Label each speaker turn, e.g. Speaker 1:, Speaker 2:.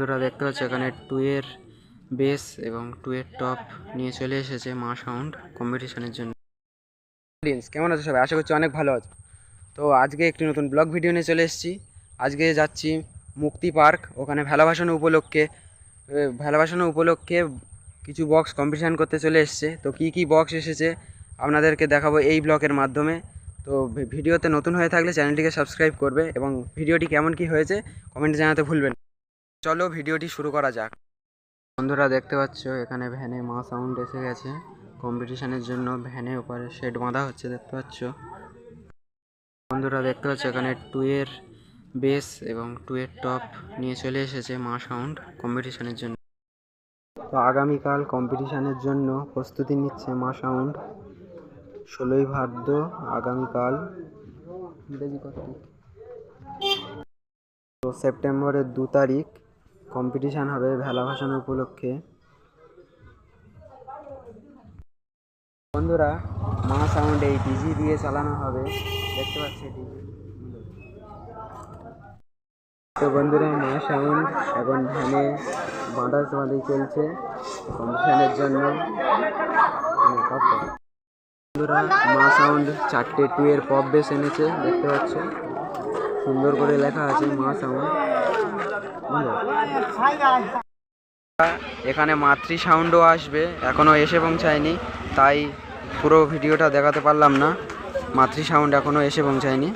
Speaker 1: বন্ধুরা দেখতে পাচ্ছ, এখানে টু এর বেস এবং টু এর টপ নিয়ে চলে এসেছে মা সাউন্ড কম্পিটিশনের জন্য। কেমন আছো সবাই? আশা করছি অনেক ভালো আছো। তো আজকে একটি নতুন ব্লগ ভিডিও নিয়ে চলে এসেছি। আজকে যাচ্ছি মুক্তি পার্ক, ওখানে ভেলাবাসানো উপলক্ষে ভেলাবাসানো উপলক্ষে কিছু বক্স কম্পিটিশান করতে চলে এসেছে। তো কী কী বক্স এসেছে আপনাদেরকে দেখাবো এই ব্লগের মাধ্যমে। তো ভিডিওতে নতুন হয়ে থাকলে চ্যানেলটিকে সাবস্ক্রাইব করবে এবং ভিডিওটি কেমন কি হয়েছে কমেন্টে জানাতে ভুলবেন। চলো ভিডিওটি শুরু করা যাক। বন্ধুরা, দেখতে পাচ্ছ, এখানে ভ্যানে মা সাউন্ড এসে গেছে। কম্পিটিশনের জন্য ভ্যানে ওপারে শেড বাঁধা হচ্ছে, দেখতে পাচ্ছ? বন্ধুরা, দেখতে পাচ্ছ, এখানে টু এর বেস এবং টু এর টপ নিয়ে চলে এসেছে মা সাউন্ড কম্পিটিশনের জন্য। তো আগামীকাল কম্পিটিশনের জন্য প্রস্তুতি নিচ্ছে মা সাউন্ড ষোলোই ভাদ্র, আগামীকাল। তো সেপ্টেম্বরের দু তারিখ কম্পিটিশান হবে ভেলা ভাসান উপলক্ষে। বন্ধুরা, মা সাউন্ড এই ডিজি দিয়ে চালানো হবে। দেখতে পাচ্ছি ডিজি তো বন্ধুরা মা সাউন্ড এখন ভ্যানে বাঁধা বাঁধি চলছে কম্পিটিশানের জন্য। বন্ধুরা, মা সাউন্ড চারটে টু এর পপ বেস এনেছে, দেখতে পাচ্ছ। সুন্দর করে লেখা আছে মা সাউন্ড এখানে মাতৃ সাউন্ডও আসবে, এখনও এসে পৌঁছায়নি, তাই পুরো ভিডিওটা দেখাতে পারলাম না। মাতৃ সাউন্ড এখনও এসে পৌঁছায়নি।